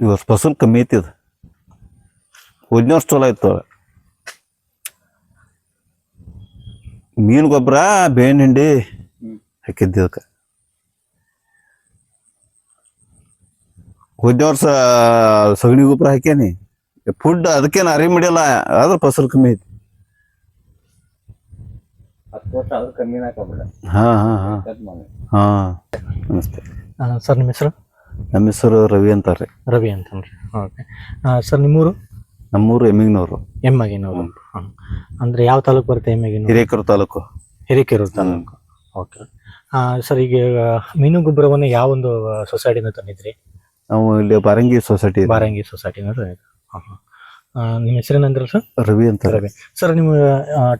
ಈ ವರ್ಷ ಫಸಲ್ ಕಮ್ಮಿ ಐತಿ ಇದು ಹೋದ್ನ ವರ್ಷ ಚಲೋ ಆಯ್ತು ಮೀನು ಗೊಬ್ಬರ ಬೇವಿನ ಹಿಂಡಿ ಹಾಕಿದ್ದೆ ಅದಕ್ಕೆ ಹೋದ್ನ ವರ್ಷ ಸಗಣಿ ಗೊಬ್ಬರ ಹಾಕ್ಯಾನಿ. ಫುಡ್ ಅದಕ್ಕೇನು ಅರಿ ಮಾಡಿಲ್ಲ ಆದ್ರೆ ಫಸಲ್ ಕಮ್ಮಿ ಐತಿ ಹಾ ಹಾ ಹಾ. ಹಾ ನಮಸ್ತೆ. ಸರ್ ನಿಮ್ಮ ಹೆಸರು? ನಮ್ಮ ಹೆಸರು ರವಿ ಅಂತಾರೆ. ರವಿ ಅಂತಂದ್ರೆ ಓಕೆ ಸರ್ ನಿಮ್ಮೂರು? ನಮ್ಮೂರು ಎಮ್ಮಿಗ್ನವರು ಎಮ್ಮಗಿನವರು ಅಂದ್ರೆ ಯಾವ ತಾಲೂಕು ಬರುತ್ತೆ ಎಮ್ಮಗಿನ ಹಿರೇಕೆರೆ ತಾಲೂಕು. ಹಿರೇಕೆರೂರು ತಾಲೂಕು. ಓಕೆ ಸರ್ ಈಗ ಮೀನು ಗೊಬ್ಬರವನ್ನು ಯಾವ ಒಂದು ಸೊಸೈಟಿನ ತಂದಿದ್ರಿ? ನಾವು ಇಲ್ಲಿ ಬಾರಂಗಿ ಸೊಸೈಟಿ. ಬಾರಂಗಿ ಸೊಸೈಟಿನ ತಂದಿದ್ದು ನಿಮ್ಮ ಹೆಸರೇನಂದ್ರೆ ಸರ್ ರವಿ ಅಂತ ರವಿ. ಸರ್ ನಿಮ್ಮ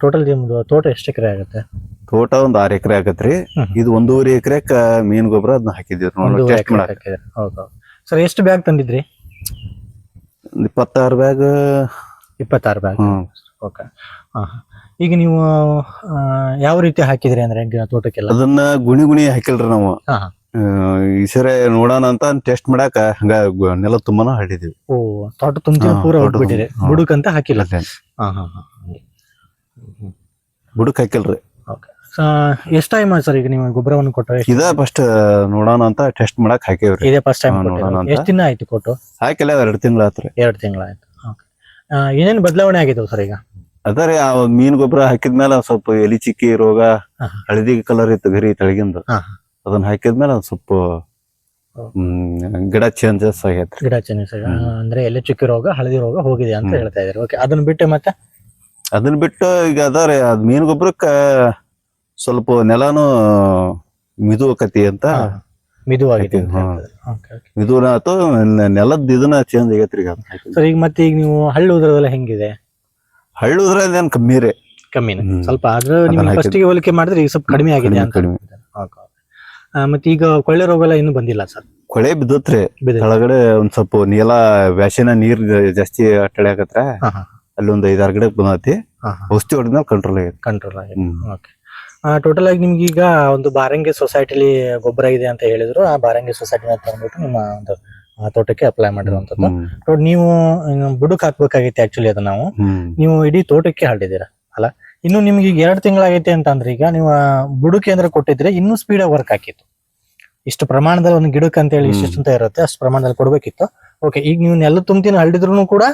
ಟೋಟಲ್ ನಿಮ್ಮದು ತೋಟ ಎಷ್ಟು ಎಕರೆ ಆಗುತ್ತೆ? ತೋಟ ಒಂದ್ ಆರ್ ಎಕರೆ ಆಗತ್ರಿ. ಇದು ಒಂದೂವರೆ ಎಕರೆಕ ಮೀನ್ ಗೊಬ್ಬರ ಅದನ್ನ ಹಾಕಿದ್ವಿ ನೋಡಿ ಟೆಸ್ಟ್ ಎಕರೆ ಮಾಡಕ್ ಹೌದು. ಸರ್ ಎಷ್ಟು ಬ್ಯಾಗ್ ತಂದಿದ್ರಿ? ಇಪ್ಪತ್ತಾರು ಬ್ಯಾಗ್. ಇಪ್ಪತ್ತಾರು ಬ್ಯಾಗ್. ಓಕೆ. ಈಗ ನೀವು ಯಾವ ರೀತಿ ಹಾಕಿದ್ರಿ ಅಂದ್ರೆ ತೋಟಕ್ಕೆಲ್ಲ? ಅದನ್ನ ಗುಣಿ ಗುಣಿ ಹಾಕಿಲ್ರಿ ನಾವು. ಈ ಸರಿ ನೋಡೋಣ ಅಂತ ಟೆಸ್ಟ್ ಮಾಡಾಕ ಹಂಗ ನೆಲ ತುಂಬಾನ ಹಾಡಿದ್ವಿ ಓ ತೋಟ ತುಂಬಿ ಪೂರ ಹೊಡ್ಬಿಟ್ಟಿದೆ ಹೋಗ್ಬಿಟ್ಟಿದೆ. ಅಂತ ಹಾಕಿಲ್ಲ. ಹುಡುಕ್ ಹಾ ಹಾ ಹಾ. ಬುಡಕ್ ಹಾಕಿಲ್ರಿ. ಎಷ್ಟು ಟೈಮ್ ಸರ್ ಈಗ ನೀವು ಗೊಬ್ಬರವನ್ನು ಕೊಟ್ಟರೆ ಇದ ಫಸ್ಟ್ ನೋಡೋಣ ಅಂತ ಟೆಸ್ಟ್ ಮಾಡಕ್ ಹಾಕಿವ್ರಿ. ಇದೇ ಫಸ್ಟ್ ಟೈಮ್ ನೋಡೋಣ. ಎಷ್ಟು ದಿನ ಆಯ್ತು ಕೊಟ್ಟು? ಹಾಕಿಲ್ಲ ಎರಡು ತಿಂಗಳ ಆತ್ರಿ. ಎರಡು ತಿಂಗಳ ಆಯ್ತು. ಏನೇನು ಬದಲಾವಣೆ ಆಗಿದಾವೆ ಸರ್ ಈಗ? ಅದರಿ ಆ ಮೀನ್ ಗೊಬ್ಬರ ಹಾಕಿದ್ಮೇಲೆ ಸ್ವಲ್ಪ ಎಲಿ ಚಿಕ್ಕಿ ರೋಗ ಹಳದಿ ಕಲರ್ ಇತ್ತು ಗರಿ ತೆಳಗಿಂದ. ಅದನ್ನ ಹಾಕಿದ್ಮೇಲೆ ಸ್ವಲ್ಪ ಗಿಡ ಚೇಂಜಸ್ ಆಗೈತ್ರಿ. ಗಿಡ ಚೇಂಜಸ್ ಅಂದ್ರೆ ಎಲೆ ಚುಕ್ಕಿ ರೋಗ ಹಳದಿ ರೋಗ ಹೋಗಿದೆ ಅಂತ ಹೇಳ್ತಾ ಇದ್ದಾರೆ ಓಕೆ ಅದನ್ನ ಬಿಟ್ಟು ಮತ್ತೆ? ಅದನ್ನ ಬಿಟ್ಟು ಈಗ ಅದಾರೆ ಅದ್ ಮೀನ್ ಗೊಬ್ಬರಕ್ಕ ಸ್ವಲ್ಪ ನೆಲನು ಮಿದು ಆಕತಿ ಅಂತ. ಮಿದುವಾಗಿದೆ. ಮಿದುನ ಆತು ನೆ- ಇದನ್ನ ಚೇಂಜ್ ಆಗೈತ್ರಿ ಈಗ ಸರ್ ಈಗ ಮತ್ತೆ ಈಗ ನೀವು ಹಳ್ಳಿ ಉದ್ರದೆಲ್ಲ ಹೆಂಗಿದೆ? ಹಳ್ಳುದ್ರ ಏನ್ ಕಮ್ಮಿ ರೀ ಕಮ್ಮಿನ ಸ್ವಲ್ಪ ಆದ್ರೆ ನಿಮ್ಗೆ. ಫಸ್ಟಿಗೆ ಹೋಲಿಕೆ ಮಾಡಿದ್ರೆ ಈಗ ಸ್ವಲ್ಪ ಕಡಿಮೆ ಆಗಿದೆ ಅಂತ ಕಡಿಮೆ. ಮತ್ತೆ ಈಗ ಕೊಳ್ಳೆ ರೋಗ ಎಲ್ಲ ಇನ್ನೂ ಬಂದಿಲ್ಲ ಸರ್? ಕೊಳೆ ಬಿದ್ದತ್ರಿ. ಕೆಳಗಡೆ ಒಂದ್ ಸ್ವಲ್ಪ ನೀಲ ವ್ಯಾಸಿನ ನೀರ್ ಜಾಸ್ತಿ ಅಟ್ಟಾಡ್ಯಾಕತ್ರ ಹಾ ಅಲ್ಲಿ ಒಂದ್ ಐದಾರು ಗಿಡ ಬಂದತಿ. ಔಷಧಿ ಹೊಡೆದ್ಮೇಲೆ ಕಂಟ್ರೋಲ್ ಆಗಿದೆ ಕಂಟ್ರೋಲ್ ಆಗಿದೆ ಓಕೆ ಟೋಟಲ್ ಆಗಿ ನಿಮ್ಗೆ ಈಗ ಒಂದು ಬಾರಂಗಿ ಸೊಸೈಟಿಲಿ ಗೊಬ್ಬರ ಇದೆ ಅಂತ ಹೇಳಿದ್ರು. ಆ ಬಾರಂಗಿ ಸೊಸೈಟಿನ ತಂದ್ಬಿಟ್ಟು ನಿಮ್ಮ ಒಂದು ಆ, ತೋಟಕ್ಕೆ ಅಪ್ಲೈ ಮಾಡಿರುವಂತದ್ದು. ನೀವು ಬುಡಕ್ ಹಾಕ್ಬೇಕಾಗೈತೆ ಆಕ್ಚುಲಿ ಅದು ನಾವು. ನೀವು ಇಡೀ ತೋಟಕ್ಕೆ ಹರಡಿದ್ದೀರಾ ಅಲ್ಲ ಇನ್ನು ನಿಮ್ಗೆ ಈಗ ಎರಡು ತಿಂಗಳಾಗೈತೆ ಅಂತ ಅಂದ್ರೆ ಈಗ ನೀವು ಬುಡಕ್ಕೆ ಅಂದ್ರೆ ಕೊಟ್ಟಿದ್ರೆ ಇನ್ನೂ ಸ್ಪೀಡ್ ಆಗಿ ವರ್ಕ್ ಹಾಕಿತ್ತು. ಇಷ್ಟು ಪ್ರಮಾಣದಲ್ಲಿ ಒಂದು ಗಿಡಕ್ಕೆ ಅಂತ ಹೇಳಿ ಇಷ್ಟು ಅಂತ ಇರುತ್ತೆ ಅಷ್ಟು ಪ್ರಮಾಣದಲ್ಲಿ ಕೊಡ್ಬೇಕಿತ್ತು. ಓಕೆ ಈಗ ನೀವು ನೆಲ ತುಂಬ್ತಿನ ಹರಡಿದ್ರು ಕೂಡ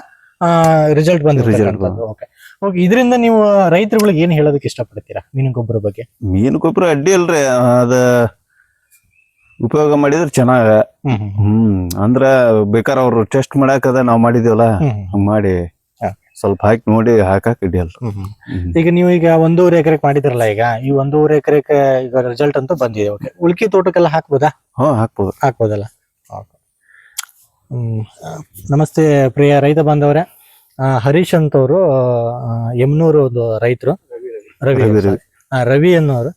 ರಿಸಲ್ಟ್ ಬಂದಿರುತ್ತೆ ಓಕೆ ಓಕೆ ಇದರಿಂದ ನೀವು ರೈತರುಗಳಿಗೆ ಏನ್ ಹೇಳೋದಕ್ಕೆ ಇಷ್ಟಪಡ್ತೀರಾ ಮೀನು ಗೊಬ್ಬರ ಬಗ್ಗೆ? ಮೀನು ಗೊಬ್ಬರ ಅಡ್ಡಿ ಅಲ್ರಿ ಅದ ಉಪಯೋಗ ಮಾಡಿದ್ರೆ ಚೆನ್ನಾಗ. ಹ್ಮ್ ಅಂದ್ರ ಬೇಕಾರ ಅವ್ರು ಟೆಸ್ಟ್ ಮಾಡಾಕದ ಅದ ನಾವ್ ಮಾಡಿದೇವಲ್ಲ ಹಂಗ್ ಮಾಡಿ ಸ್ವಲ್ಪ ಹಾಕಿ ನೋಡಿ ಹಾಕಾಕ್ ಇಡಿಯಲ್ ಈಗ ನೀವು ಈಗ ಒಂದೂವರೆ ಎಕರೆ ಮಾಡಿದ್ರಲ್ಲ ಈಗ ಈ ಒಂದೂವರೆ ಎಕರೆಗೆ ಈಗ ರಿಸಲ್ಟ್ ಅಂತ ಬಂದಿದೆ. ಓಕೆ ಉಳ್ಕಿ ತೋಟಕ್ಕೆಲ್ಲ ಹಾಕ್ಬೋದಾ? ಹ್ಞೂ ಹಾಕ್ಬೋದು. ಹಾಕ್ಬೋದಲ್ಲ. ಹ್ಮ್. ನಮಸ್ತೆ ಪ್ರಿಯ ರೈತ ಬಾಂಧವರೇ. ಹರೀಶ್ ಅಂತವ್ರು ಯಮನೂರು ಒಂದು ರೈತರು. ರವಿ ರವಿ, ರವಿ. ಆ, ರವಿ ಅನ್ನೋರು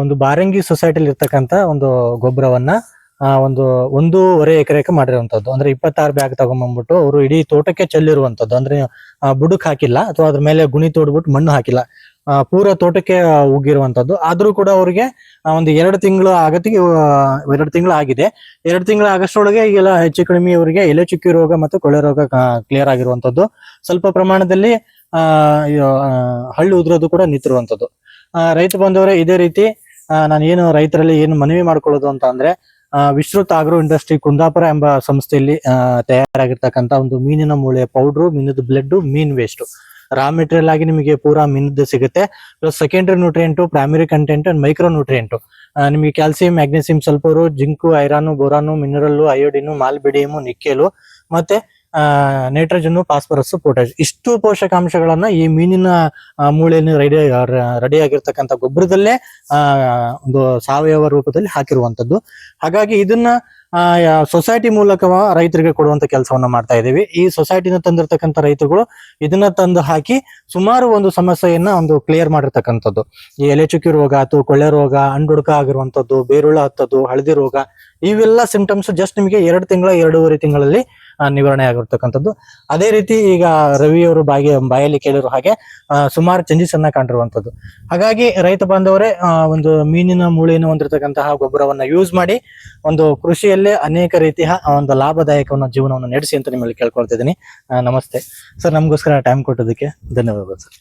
ಒಂದು ಬಾರಂಗಿ ಸೊಸೈಟಿಲಿ ಇರ್ತಕ್ಕಂತ ಒಂದು ಗೊಬ್ಬರವನ್ನ ಒಂದು ಒಂದೂವರೆ ಎಕರೆಗೆ ಮಾಡಿರುವಂತದ್ದು ಅಂದ್ರೆ ಇಪ್ಪತ್ತಾರು ಬ್ಯಾಗ್ ತಗೊಂಡ್ಬಂದ್ಬಿಟ್ಟು ಅವರು ಇಡೀ ತೋಟಕ್ಕೆ ಚೆಲ್ಲಿರುವಂತದ್ದು ಅಂದ್ರೆ ಬುಡಕ್ ಹಾಕಿಲ್ಲ ಅಥವಾ ಅದ್ರ ಮೇಲೆ ಗುಣಿ ತೋಡ್ಬಿಟ್ಟು ಮಣ್ಣು ಹಾಕಿಲ್ಲ. ಪೂರ ತೋಟಕ್ಕೆ ಉಗ್ಗಿರುವಂತದ್ದು. ಆದ್ರೂ ಕೂಡ ಅವರಿಗೆ ಒಂದು ಎರಡು ತಿಂಗಳು ಆಗತ್ತಿಗೆ ಎರಡು ತಿಂಗಳು ಆಗಿದೆ. ಎರಡು ತಿಂಗಳ ಆಗಸ್ಟೊಳಗೆ ಈಗೆಲ್ಲ ಹೆಚ್ಚು ಕಡಿಮೆ ಇವರಿಗೆ ಎಲೆ ಚುಕ್ಕಿ ರೋಗ ಮತ್ತು ಕೊಳೆ ರೋಗ ಕ್ಲಿಯರ್ ಆಗಿರುವಂತದ್ದು. ಸ್ವಲ್ಪ ಪ್ರಮಾಣದಲ್ಲಿ, ಆ ಹಳ್ಳಿ ಉದುರೋದು ಕೂಡ ನಿಂತಿರುವಂತದ್ದು. ರೈತ ಬಂದವರೇ, ಇದೇ ರೀತಿ ನಾನು ಏನು ರೈತರಲ್ಲಿ ಏನು ಮನವಿ ಮಾಡ್ಕೊಳ್ಳೋದು ಅಂತ ಅಂದ್ರೆ ವಿಶ್ರುತ್ ಆಗ್ರೋ ಇಂಡಸ್ಟ್ರಿ ಕುಂದಾಪುರ ಎಂಬ ಸಂಸ್ಥೆಯಲ್ಲಿ ತಯಾರಾಗಿರ್ತಕ್ಕಂಥ ಒಂದು ಮೀನಿನ ಮೂಳೆ ಪೌಡ್ರು ಮೀನದ ಬ್ಲಡ್ ಮೀನ್ ವೇಸ್ಟ್ ರಾ ಮೆಟೀರಿಯಲ್ ಆಗಿ ನಿಮಗೆ ಪೂರಾ ಮಿನ್ದು ಸಿಗುತ್ತೆ. Plus secondary nutrient primary content and micro nutrient ನಿಮಗೆ calcium magnesium sulphur zinc iron boron mineral iodine molybdenum nickel ಮತ್ತೆ ನೈಟ್ರೋಜನ್ ಫಾಸ್ಫರಸ್ ಪೊಟ್ಯಾಶ್ ಇಷ್ಟು ಪೋಷಕಾಂಶಗಳನ್ನ ಈ ಮೀನಿನ ಮೂಳೆಯನ್ನು ರೆಡಿ ರೆಡಿ ಆಗಿರ್ತಕ್ಕಂಥ ಗೊಬ್ಬರದಲ್ಲೇ ಒಂದು ಸಾವಯವ ರೂಪದಲ್ಲಿ ಹಾಕಿರುವಂತದ್ದು ಹಾಗಾಗಿ ಇದನ್ನ ಸೊಸೈಟಿ ಮೂಲಕ ರೈತರಿಗೆ ಕೊಡುವಂತ ಕೆಲಸವನ್ನ ಮಾಡ್ತಾ ಇದ್ದೀವಿ. ಈ ಸೊಸೈಟಿನ ತಂದಿರ್ತಕ್ಕಂಥ ರೈತರುಗಳು ಇದನ್ನ ತಂದು ಹಾಕಿ ಸುಮಾರು ಒಂದು ಸಮಸ್ಯೆಯನ್ನ ಒಂದು ಕ್ಲಿಯರ್ ಮಾಡಿರ್ತಕ್ಕಂಥದ್ದು. ಈ ಎಲೆ ಚುಕ್ಕಿ ರೋಗ, ಅಥವಾ ಕೊಳ್ಳೆ ರೋಗ ಅಂಡುಡ್ಕ ಆಗಿರುವಂತದ್ದು ಬೇರುಳ ಹತ್ತದ್ದು ಹಳದಿ ರೋಗ, ಇವೆಲ್ಲ ಸಿಂಪ್ಟಮ್ಸ್ ಜಸ್ಟ್ ನಿಮಗೆ ಎರಡು ತಿಂಗಳ, ಎರಡೂವರೆ ತಿಂಗಳಲ್ಲಿ ನಿವಾರಣೆ ಆಗಿರ್ತಕ್ಕಂಥದ್ದು. ಅದೇ ರೀತಿ ಈಗ ರವಿಯವರು ಬಾಗಿ, ಬಾಯಲ್ಲಿ ಕೇಳಿರು ಹಾಗೆ ಸುಮಾರು ಚೇಂಜಸ್ ಅನ್ನ ಕಂಡಿರುವಂತದ್ದು ಹಾಗಾಗಿ ರೈತ ಬಾಂಧವರೇ ಒಂದು ಮೀನಿನ ಮೂಳೆಯನ್ನು ಹೊಂದಿರತಕ್ಕಂತಹ ಗೊಬ್ಬರವನ್ನು ಯೂಸ್ ಮಾಡಿ, ಒಂದು ಕೃಷಿಯಲ್ಲೇ ಅನೇಕ ರೀತಿಯ ಒಂದು ಲಾಭದಾಯಕವನ್ನ ಜೀವನವನ್ನು ನಡೆಸಿ ಅಂತ ನಿಮ್ಮಲ್ಲಿ ಕೇಳ್ಕೊಳ್ತಿದ್ದೀನಿ ನಮಸ್ತೆ. ಸರ್, ನಮಗೋಸ್ಕರ ಟೈಮ್ ಕೊಟ್ಟೋದಕ್ಕೆ ಧನ್ಯವಾದಗಳು, ಸರ್.